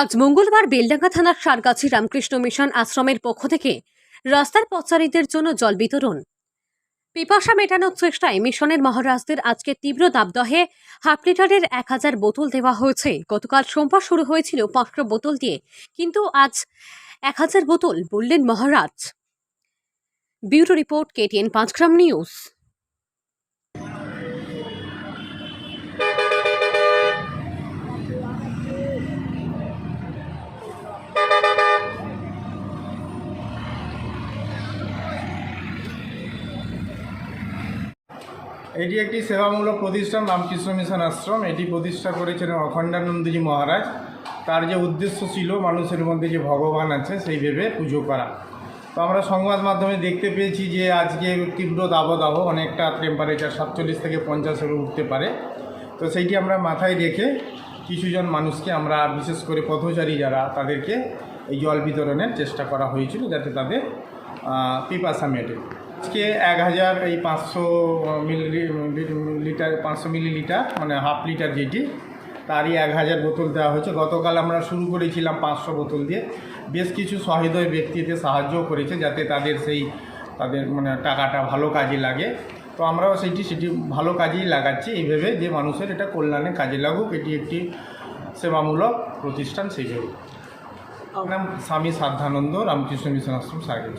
আজ মঙ্গলবার বেলডাঙ্গা থানার সারগাছি রামকৃষ্ণ মিশন আশ্রমের পক্ষ থেকে রাস্তার পথচারীদের জন্য জল বিতরণ। পিপাসা মেটানোর চেষ্টায় মিশনের মহারাজদের আজকে তীব্র দাবদহে হাফ লিটারের এক হাজার বোতল দেওয়া হয়েছে। গতকাল সোমবার শুরু হয়েছিল পাঁচশো বোতল দিয়ে, কিন্তু আজ এক হাজার বোতল বললেন মহারাজ। Bureau report KTN Panchgram news. এটি একটি সেবামূলক প্রতিষ্ঠান, রামকৃষ্ণ মিশন আশ্রম। এটি প্রতিষ্ঠা করেছিলেন অখণ্ডানন্দজি মহারাজ। তার যে উদ্দেশ্য ছিল, মানুষের মধ্যে যে ভগবান আছে, সেই ভেবে পুজো করা। তো আমরা সংবাদ মাধ্যমে দেখতে পেয়েছি যে, আজকে তীব্র দাবদাহ, অনেকটা টেম্পারেচার সাতচল্লিশ থেকে পঞ্চাশের উঠতে পারে। তো সেইটি আমরা মাথায় রেখে কিছুজন মানুষকে আমরা, বিশেষ করে পথচারী যারা, তাদেরকে এই জল বিতরণের চেষ্টা করা হয়েছিল যাতে তাদের পিপাসা মেটে। আজকে এক হাজার এই পাঁচশো মিলি লিটার পাঁচশো মিলিলিটার মানে হাফ লিটার যেটি তারই এক হাজার বোতল দেওয়া হয়েছে। গতকাল আমরা শুরু করেছিলাম পাঁচশো বোতল দিয়ে। বেশ কিছু সহৃদয় ব্যক্তিতে সাহায্য করেছে যাতে তাদের সেই তাদের মানে টাকাটা ভালো কাজে লাগে। তো আমরাও সেটি সেটি ভালো কাজেই লাগাচ্ছি। এই ভেবে যে মানুষের এটা কল্যাণে কাজে লাগুক এটি একটি সেবামূলক প্রতিষ্ঠান সেই ভেবে। নাম স্বামী সাধ্যানন্দ রামকৃষ্ণ মিশন আশ্রম সার্গেজ